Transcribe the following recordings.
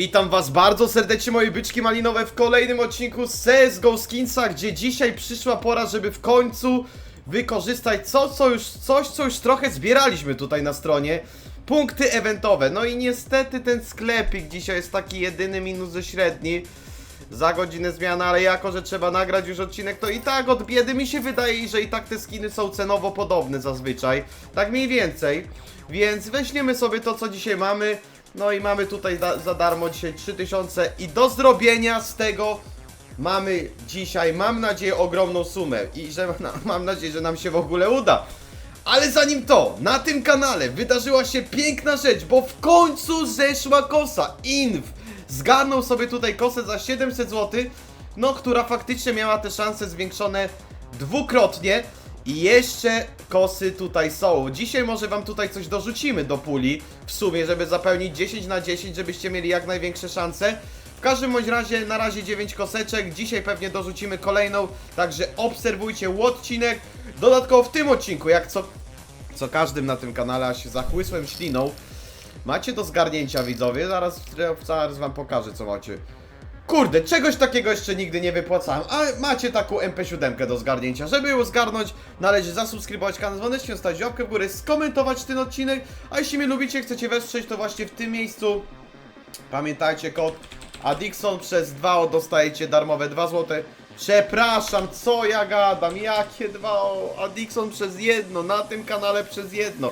Witam was bardzo serdecznie moje byczki malinowe w kolejnym odcinku CSGO Skinsa, gdzie dzisiaj przyszła pora, żeby w końcu wykorzystać co, co już, coś, co już trochę zbieraliśmy tutaj na stronie. Punkty eventowe. No i niestety ten sklepik dzisiaj jest taki jedyny minus ze średni. Za godzinę zmiana, ale jako, że trzeba nagrać już odcinek, to i tak od biedy mi się wydaje, że i tak te skiny są cenowo podobne zazwyczaj. Tak mniej więcej. Więc weźmiemy sobie to, co dzisiaj mamy. No i mamy tutaj za darmo dzisiaj 3000 i do zrobienia z tego mamy dzisiaj, mam nadzieję, ogromną sumę i że na, mam nadzieję, że nam się w ogóle uda. Ale zanim to, na tym kanale wydarzyła się piękna rzecz, bo w końcu zeszła kosa. Inv zgarnął sobie tutaj kosę za 700 zł, no która faktycznie miała te szanse zwiększone dwukrotnie. I jeszcze kosy tutaj są. Dzisiaj może wam tutaj coś dorzucimy do puli w sumie, żeby zapełnić 10 na 10, żebyście mieli jak największe szanse. W każdym bądź razie na razie 9 koseczek, dzisiaj pewnie dorzucimy kolejną, także obserwujcie odcinek. Dodatkowo w tym odcinku, jak co, co każdym na tym kanale, a się zachłysłem śliną, macie do zgarnięcia widzowie, zaraz, zaraz wam pokażę co macie. Kurde, czegoś takiego jeszcze nigdy nie wypłacałem, a macie taką MP7 do zgarnięcia. Żeby ją zgarnąć, należy zasubskrybować kanał z dzwoneczkiem, stać łapkę w górę, skomentować ten odcinek, a jeśli mnie lubicie, chcecie wesprzeć, to właśnie w tym miejscu Pamiętajcie kod Adixon przez 2 dostajecie darmowe 2 zł. Przepraszam, co ja gadam? Jakie 2 Adixon przez jedno, na tym kanale przez jedno.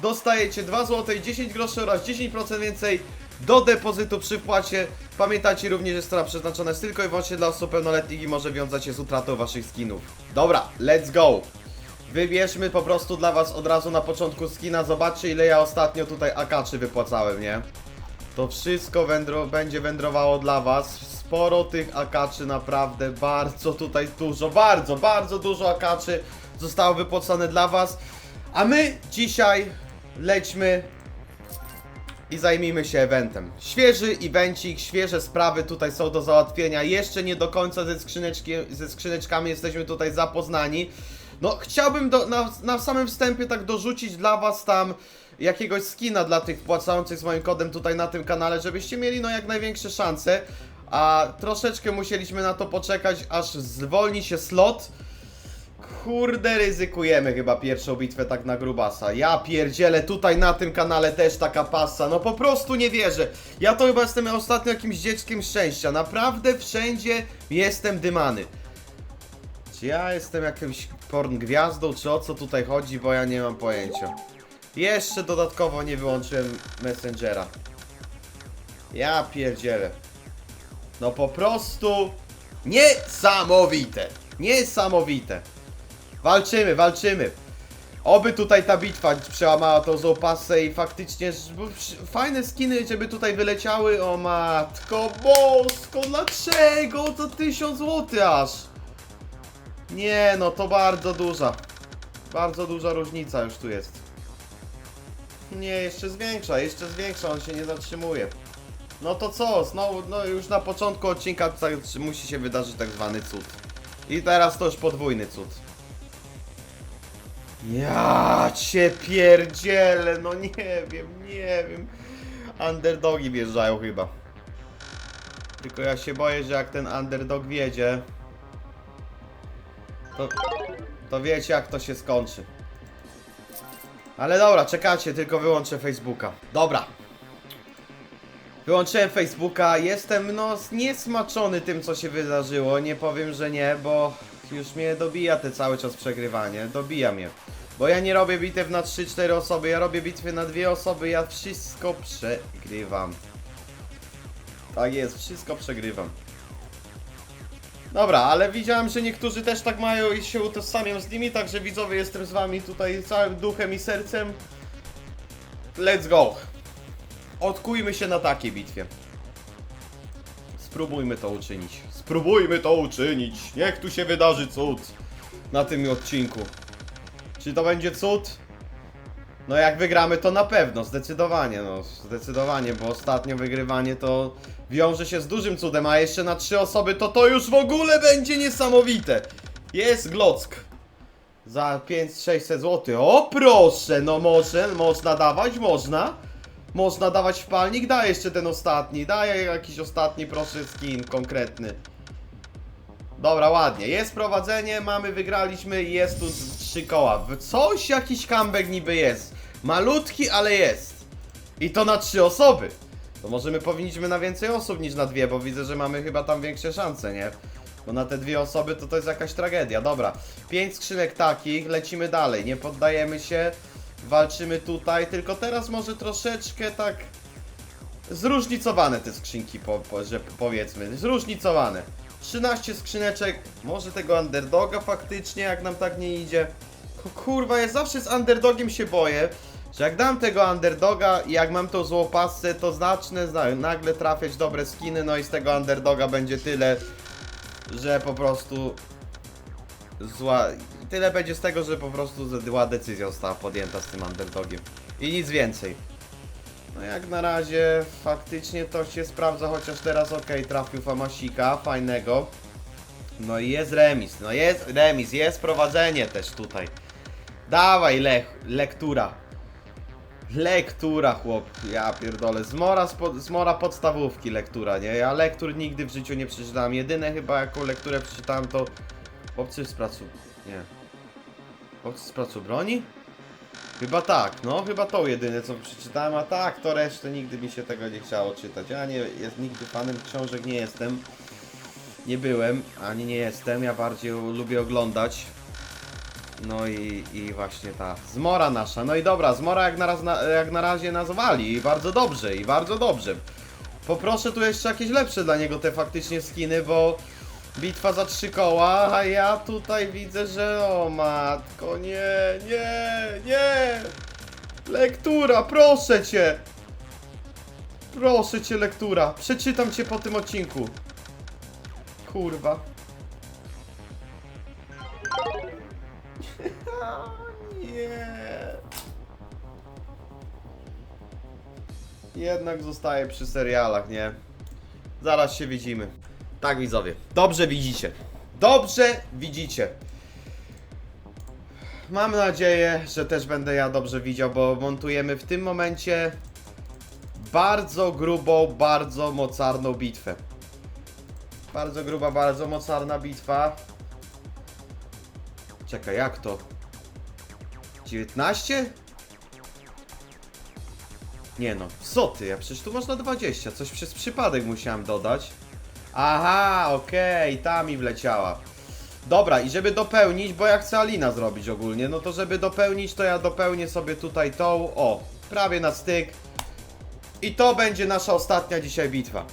Dostajecie 2 zł, 10 groszy oraz 10% więcej do depozytu przy wpłacie. Pamiętajcie również, że strona przeznaczona jest tylko i wyłącznie dla osób pełnoletnich i może wiązać się z utratą waszych skinów. Dobra, let's go! Wybierzmy po prostu dla was od razu na początku skina. Zobaczcie ile ja ostatnio tutaj akaczy wypłacałem, nie? To wszystko wędro będzie wędrowało dla Was. Sporo tych akaczy, naprawdę bardzo tutaj dużo, bardzo, bardzo dużo akaczy zostało wypłacone dla Was. A my dzisiaj lećmy i zajmijmy się eventem. Świeży evencik, świeże sprawy tutaj są do załatwienia. Jeszcze nie do końca ze, skrzyneczki, ze skrzyneczkami jesteśmy tutaj zapoznani. No, chciałbym do, na, na samym wstępie tak dorzucić dla Was tam jakiegoś skina dla tych płacących z moim kodem tutaj na tym kanale, żebyście mieli no jak największe szanse. A troszeczkę musieliśmy na to poczekać, aż zwolni się slot. Kurde, ryzykujemy chyba pierwszą bitwę tak na grubasa. Ja pierdzielę, tutaj na tym kanale też taka pasa. No po prostu nie wierzę. Ja to chyba jestem ostatnio jakimś dzieckiem szczęścia. Naprawdę wszędzie jestem dymany. Czy ja jestem jakimś porn gwiazdą, czy o co tutaj chodzi, bo ja nie mam pojęcia. Jeszcze dodatkowo nie wyłączyłem Messengera. Ja pierdzielę. No po prostu niesamowite. Niesamowite. Walczymy, walczymy. Oby tutaj ta bitwa przełamała tą złą pasę i faktycznie fajne skiny, żeby tutaj wyleciały. O matko bosko, dlaczego to 1000 zł aż? Nie, no to bardzo duża. Bardzo duża różnica już tu jest. Nie, jeszcze zwiększa, jeszcze zwiększa, on się nie zatrzymuje. No to co, znowu, no już na początku odcinka tak, musi się wydarzyć tak zwany cud. I teraz to już podwójny cud. Ja cię pierdzielę, no nie wiem, nie wiem. Underdogi wjeżdżają chyba. Tylko ja się boję, że jak ten underdog wjedzie, to, to wiecie jak to się skończy. Ale dobra, czekacie, tylko wyłączę Facebooka. Dobra. Wyłączyłem Facebooka, jestem no niesmaczony tym co się wydarzyło, nie powiem, że nie, bo już mnie dobija te cały czas przegrywanie, dobija mnie. Bo ja nie robię bitew na 3-4 osoby, ja robię bitwy na dwie osoby, ja wszystko przegrywam. Tak jest, wszystko przegrywam. Dobra, ale widziałem, że niektórzy też tak mają i się utożsamiam z nimi, także widzowie jestem z wami tutaj całym duchem i sercem. Let's go! Odkujmy się na takiej bitwie. Spróbujmy to uczynić. Spróbujmy to uczynić. Niech tu się wydarzy cud na tym odcinku. Czy to będzie cud? No jak wygramy to na pewno, zdecydowanie, no zdecydowanie, bo ostatnio wygrywanie to wiąże się z dużym cudem, a jeszcze na trzy osoby to to już w ogóle będzie niesamowite. Jest Glock. Za 5-600 zł. O proszę, no może, można dawać, można. Można dawać wpalnik? Daj jeszcze ten ostatni. Daj jakiś ostatni, proszę, skin konkretny. Dobra, ładnie. Jest prowadzenie, mamy, wygraliśmy i jest tu trzy koła. Coś, jakiś comeback niby jest. Malutki, ale jest. I to na trzy osoby. To może my powinniśmy na więcej osób niż na dwie, bo widzę, że mamy chyba tam większe szanse, nie? Bo na te dwie osoby to to jest jakaś tragedia. Dobra, pięć skrzynek takich, lecimy dalej, nie poddajemy się, walczymy tutaj, tylko teraz może troszeczkę tak zróżnicowane te skrzynki, po, po, że powiedzmy, zróżnicowane. 13 skrzyneczek, może tego underdoga faktycznie, jak nam tak nie idzie. Ku- Kurwa, ja zawsze z underdogiem się boję, że jak dam tego underdoga i jak mam tą złą pasę, to zacznę zna- nagle trafiać dobre skiny, no i z tego underdoga będzie tyle, że po prostu zła... Tyle będzie z tego, że po prostu zła decyzja została podjęta z tym underdogiem. I nic więcej. No jak na razie faktycznie to się sprawdza, chociaż teraz ok, trafił Famasika, fajnego. No i jest remis, no jest remis, jest prowadzenie też tutaj. Dawaj lech, lektura. Lektura chłop, ja pierdolę, zmora, zmora podstawówki lektura, nie? Ja lektur nigdy w życiu nie przeczytałem, jedyne chyba jaką lekturę przeczytałem to Chłopcy z pracu... nie. Chłopcy z pracu broni? Chyba tak, no chyba to jedyne co przeczytałem, a tak, to resztę nigdy mi się tego nie chciało czytać. Ja nie jest nigdy fanem książek nie jestem. Nie byłem, ani nie jestem, ja bardziej lubię oglądać. No i, i właśnie ta zmora nasza. No i dobra, zmora jak na, raz, na, jak na razie nazwali i bardzo dobrze, i bardzo dobrze. Poproszę tu jeszcze jakieś lepsze dla niego te faktycznie skiny, bo bitwa za trzy koła, a ja tutaj widzę, że o matko, nie, nie, nie. Lektura, proszę cię. Proszę cię, lektura. Przeczytam cię po tym odcinku. Kurwa. Nie. Jednak zostaję przy serialach, nie? Zaraz się widzimy. Tak, widzowie. Dobrze widzicie. Dobrze widzicie. Mam nadzieję, że też będę ja dobrze widział, bo montujemy w tym momencie bardzo grubą, bardzo mocarną bitwę. Bardzo gruba, bardzo mocarna bitwa. Czekaj, jak to? 19? Nie no, co ty? Ja przecież tu można 20. Coś przez przypadek musiałem dodać. Aha, okej, ta mi wleciała. Dobra, i żeby dopełnić, bo ja chcę Alina zrobić ogólnie, no to żeby dopełnić, to ja dopełnię sobie tutaj tą, o, prawie na styk. I to będzie nasza ostatnia dzisiaj bitwa.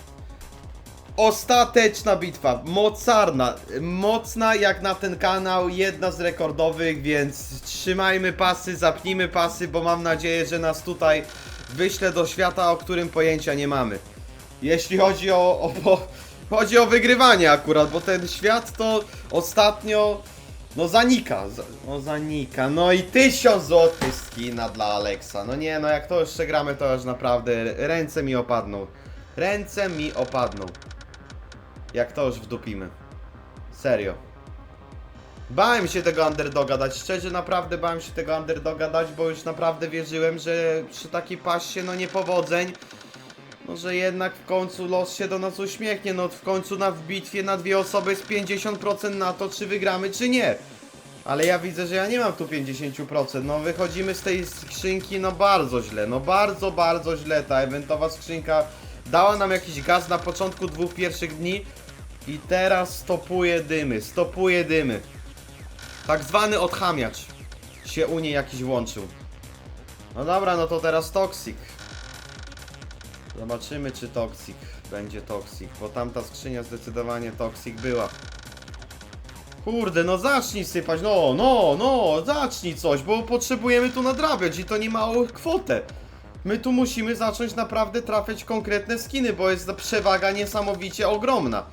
Ostateczna bitwa, mocarna, mocna jak na ten kanał, jedna z rekordowych, więc trzymajmy pasy, zapnijmy pasy, bo mam nadzieję, że nas tutaj wyśle do świata, o którym pojęcia nie mamy. Jeśli chodzi o, o, o, chodzi o wygrywanie akurat, bo ten świat to ostatnio no zanika, za- no zanika, no i tysiąc złotych skina dla Alexa, no nie, no jak to jeszcze gramy, to już naprawdę ręce mi opadną, ręce mi opadną, jak to już wdupimy, serio. Bałem się tego underdoga dać, szczerze naprawdę bałem się tego underdoga dać, bo już naprawdę wierzyłem, że przy takiej pasie, no niepowodzeń, no że jednak w końcu los się do nas uśmiechnie, no w końcu na w bitwie na dwie osoby jest 50% na to, czy wygramy, czy nie. Ale ja widzę, że ja nie mam tu 50%, no wychodzimy z tej skrzynki, no bardzo źle, no bardzo, bardzo źle, ta eventowa skrzynka dała nam jakiś gaz na początku dwóch pierwszych dni i teraz stopuje dymy, stopuje dymy. Tak zwany odchamiacz się u niej jakiś włączył. No dobra, no to teraz Toxic. Zobaczymy czy Toxic będzie Toxic, bo tamta skrzynia zdecydowanie Toxic była. Kurde, no zacznij sypać, no, no, no, zacznij coś, bo potrzebujemy tu nadrabiać i to nie małą kwotę. My tu musimy zacząć naprawdę trafiać konkretne skiny, bo jest przewaga niesamowicie ogromna.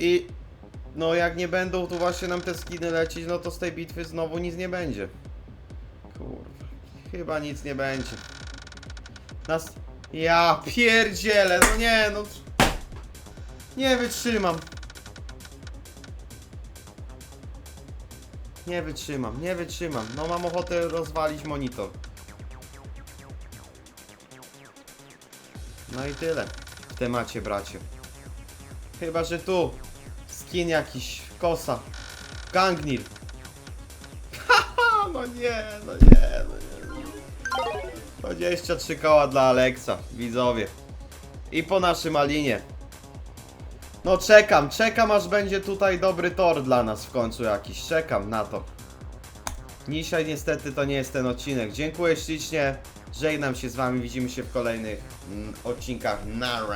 I no jak nie będą tu właśnie nam te skiny lecieć, no to z tej bitwy znowu nic nie będzie. Kurwa, chyba nic nie będzie. Nas... Ja pierdzielę, no nie, no... Nie wytrzymam. Nie wytrzymam, nie wytrzymam. No mam ochotę rozwalić monitor. No i tyle w temacie, bracie. Chyba, że tu skin jakiś, kosa, gangnir. Haha, no nie, no nie, no nie. 23 koła dla Alexa, widzowie. I po naszym Alinie. No czekam, czekam aż będzie tutaj dobry tor dla nas w końcu jakiś. Czekam na to. Dzisiaj niestety to nie jest ten odcinek. Dziękuję ślicznie. Żegnam się z wami. Widzimy się w kolejnych mm, odcinkach. Nara.